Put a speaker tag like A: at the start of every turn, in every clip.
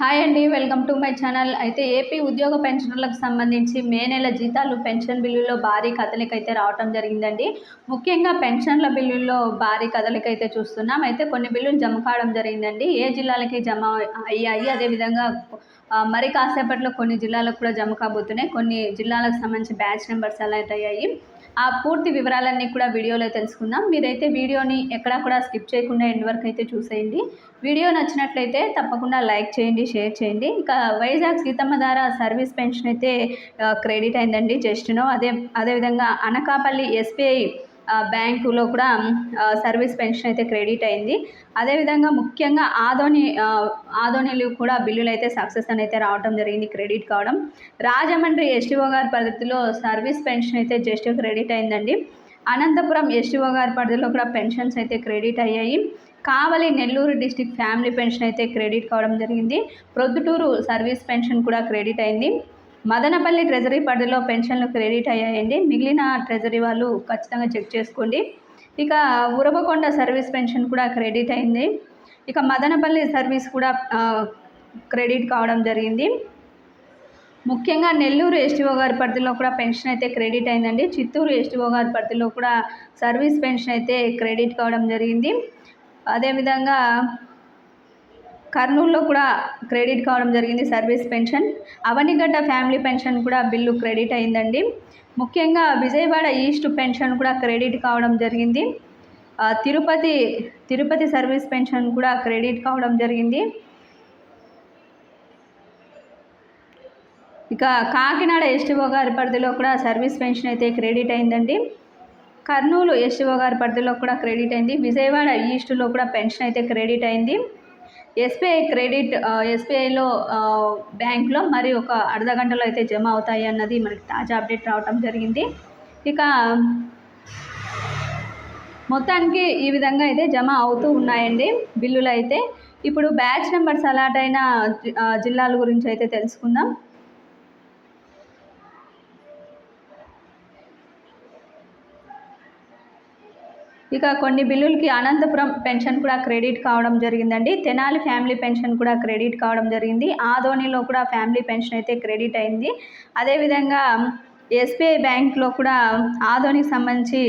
A: Hi అండి welcome to my channel. అయితే AP ఉద్యోగ పెన్షనర్లకు సంబంధించి మే నెల జీతాలు పెన్షన్ బిల్లుల్లో భారీ కదలిక అయితే రావటం జరిగిందండి. ముఖ్యంగా పెన్షన్ల బిల్లుల్లో భారీ కదలిక అయితే చూస్తున్నాం. అయితే కొన్ని బిల్లులు జమ కావడం జరిగిందండి. ఏ జిల్లాలకి జమ అయ్యాయి? అదేవిధంగా మరి కాసేపట్లో కొన్ని జిల్లాలకు కూడా జమ కాబోతున్నాయి. కొన్ని జిల్లాలకు సంబంధించి బ్యాచ్ నెంబర్స్ ఎలా అయితే అయ్యాయి. ఆ పూర్తి వివరాలన్నీ కూడా వీడియోలో తెలుసుకుందాం. మీరైతే వీడియోని ఎక్కడా కూడా స్కిప్ చేయకుండా ఎండ్ వరకు అయితే చూసేయండి. వీడియో నచ్చినట్లయితే తప్పకుండా లైక్ చేయండి షేర్ చేయండి. ఇక వైజాగ్ సీతమ్మ ద్వారా సర్వీస్ పెన్షన్ అయితే క్రెడిట్ అయిందండి. జస్ట్నో అదే అదేవిధంగా అనకాపల్లి ఎస్బీఐ బ్యాంకులో కూడా సర్వీస్ పెన్షన్ అయితే క్రెడిట్ అయింది. అదేవిధంగా ముఖ్యంగా ఆదోని ఆదోనిలు కూడా బిల్లులు అయితే సక్సెస్ అని అయితే రావడం జరిగింది క్రెడిట్ కావడం. రాజమండ్రి ఎస్టీఓ గారి పరిధిలో సర్వీస్ పెన్షన్ అయితే జస్ట్ క్రెడిట్ అయిందండి. అనంతపురం ఎస్టీఓ గారి పరిధిలో కూడా పెన్షన్స్ అయితే క్రెడిట్ అయ్యాయి. Kavali Nellore district family pension అయితే క్రెడిట్ కావడం జరిగింది. ప్రొద్దుటూరు సర్వీస్ పెన్షన్ కూడా క్రెడిట్ అయింది. మదనపల్లి ట్రెజరీ పరిధిలో పెన్షన్లు క్రెడిట్ అయ్యాయండి. మిగిలిన ట్రెజరీ వాళ్ళు ఖచ్చితంగా చెక్ చేసుకోండి. ఇక ఉరవకొండ సర్వీస్ పెన్షన్ కూడా క్రెడిట్ అయింది. ఇక మదనపల్లి సర్వీస్ కూడా క్రెడిట్ కావడం జరిగింది. ముఖ్యంగా నెల్లూరు ఎస్టీఓ గారి పరిధిలో కూడా పెన్షన్ అయితే క్రెడిట్ అయిందండి. చిత్తూరు ఎస్టీఓ గారి పరిధిలో కూడా సర్వీస్ పెన్షన్ అయితే క్రెడిట్ కావడం జరిగింది. అదేవిధంగా కర్నూలులో కూడా క్రెడిట్ కావడం జరిగింది service pension. Avanigadda family pension కూడా బిల్లు క్రెడిట్ అయిందండి. ముఖ్యంగా విజయవాడ ఈస్ట్ పెన్షన్ కూడా క్రెడిట్ కావడం జరిగింది. తిరుపతి తిరుపతి సర్వీస్ పెన్షన్ కూడా క్రెడిట్ కావడం జరిగింది. ఇక కాకినాడ ఎస్టీఓ గారి పరిధిలో కూడా సర్వీస్ పెన్షన్ అయితే క్రెడిట్ అయిందండి. కర్నూలు ఎస్టీఓ గారి పరిధిలో కూడా క్రెడిట్ అయింది. విజయవాడ ఈస్ట్లో కూడా పెన్షన్ అయితే క్రెడిట్ అయింది. ఎస్బీఐ క్రెడిట్ ఎస్బీఐలో బ్యాంక్లో మరి ఒక అర్ధ గంటలో అయితే జమ అవుతాయి అన్నది మనకి తాజా అప్డేట్ రావటం జరిగింది. ఇక మొత్తానికి ఈ విధంగా అయితే జమ అవుతూ ఉన్నాయండి బిల్లులు అయితే ఇప్పుడు బ్యాచ్ నెంబర్స్ అలాటైన జిల్లాల గురించి అయితే తెలుసుకుందాం. ఇక కొన్ని బిల్లులకి అనంతపురం పెన్షన్ కూడా క్రెడిట్ కావడం జరిగిందండి. తెనాలి ఫ్యామిలీ పెన్షన్ కూడా క్రెడిట్ కావడం జరిగింది. ఆదోనిలో కూడా ఫ్యామిలీ పెన్షన్ అయితే క్రెడిట్ అయింది. అదేవిధంగా ఎస్బీఐ బ్యాంక్లో కూడా ఆదోనికి సంబంధించి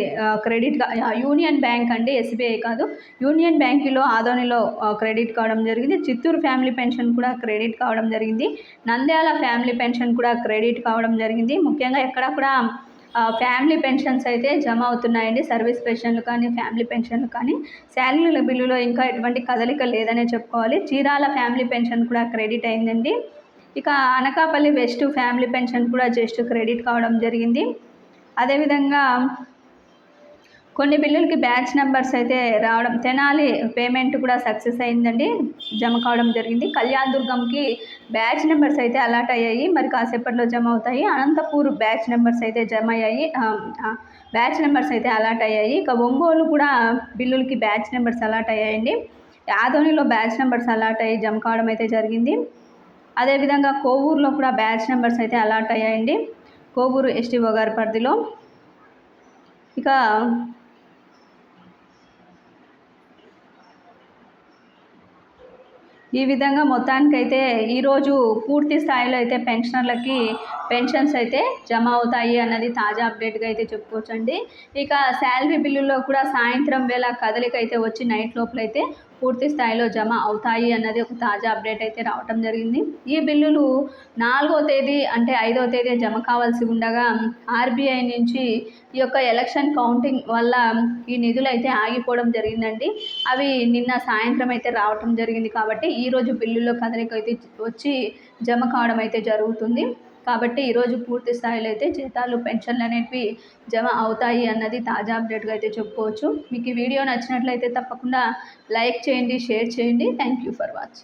A: క్రెడిట్ యూనియన్ బ్యాంక్ అండి ఎస్బీఐ కాదు. యూనియన్ బ్యాంకులో ఆదోనిలో క్రెడిట్ కావడం జరిగింది. చిత్తూరు ఫ్యామిలీ పెన్షన్ కూడా క్రెడిట్ కావడం జరిగింది. నంద్యాల ఫ్యామిలీ పెన్షన్ కూడా క్రెడిట్ కావడం జరిగింది. ముఖ్యంగా ఎక్కడ కూడా ఫ్యామిలీ పెన్షన్స్ అయితే జమ అవుతున్నాయండి. సర్వీస్ పెన్షన్లు కానీ ఫ్యామిలీ పెన్షన్లు కానీ. శాలరీల బిల్లులో ఇంకా ఎటువంటి కదలిక లేదనే చెప్పుకోవాలి. చీరాల ఫ్యామిలీ పెన్షన్ కూడా క్రెడిట్ అయిందండి. ఇక అనకాపల్లి వెస్ట్ ఫ్యామిలీ పెన్షన్ కూడా జస్ట్ క్రెడిట్ కావడం జరిగింది. అదేవిధంగా కొన్ని బిల్లులకి బ్యాచ్ నెంబర్స్ అయితే రావడం తెనాలి పేమెంట్ కూడా సక్సెస్ అయిందండి జమ కావడం జరిగింది. కళ్యాణ్ దుర్గంకి బ్యాచ్ నెంబర్స్ అయితే అలాట్ అయ్యాయి మరి కాసేపట్లో జమ అవుతాయి. అనంతపూర్ బ్యాచ్ నెంబర్స్ అయితే జమ అయ్యాయి బ్యాచ్ నెంబర్స్ అయితే అలాట్ అయ్యాయి. ఇక ఒంగోలు కూడా బిల్లులకి బ్యాచ్ నెంబర్స్ అలాట్ అయ్యాయండి. ఆదోనిలో బ్యాచ్ నెంబర్స్ అలాట్ అయ్యి జమ కావడం అయితే జరిగింది. అదేవిధంగా కోవూరులో కూడా బ్యాచ్ నెంబర్స్ అయితే అలాట్ అయ్యాయండి కోవూరు ఎస్టీఓ గారి పరిధిలో. ఇక ఈ విధంగా మొత్తానికైతే ఈరోజు పూర్తి స్థాయిలో అయితే పెన్షనర్లకి పెన్షన్స్ అయితే జమ అవుతాయి అన్నది తాజా అప్డేట్గా అయితే చెప్పుకోవచ్చండి. ఇక శాలరీ బిల్లుల్లో కూడా సాయంత్రం వేళ కదలిక అయితే వచ్చి నైట్ లోపలైతే పూర్తి స్థాయిలో జమ అవుతాయి అన్నది ఒక తాజా అప్డేట్ అయితే రావటం జరిగింది. ఈ బిల్లులు నాలుగో తేదీ అంటే ఐదో తేదీ జమ కావాల్సి ఉండగా ఆర్బీఐ నుంచి ఈ యొక్క ఎలక్షన్ కౌంటింగ్ వల్ల ఈ నిధులు అయితే ఆగిపోవడం జరిగిందండి. అవి నిన్న సాయంత్రం అయితే రావటం జరిగింది కాబట్టి ఈరోజు బిల్లులో కదలిక అయితే వచ్చి జమ కావడం అయితే జరుగుతుంది. కాబట్టి ఈరోజు పూర్తి స్థాయిలో అయితే జీతాలు పెన్షన్లు అనేవి జమ అవుతాయి అన్నది తాజా అప్డేట్గా అయితే చెప్పుకోవచ్చు. మీకు ఈ వీడియో నచ్చినట్లయితే తప్పకుండా లైక్ చేయండి షేర్ చేయండి. Thank you for watching.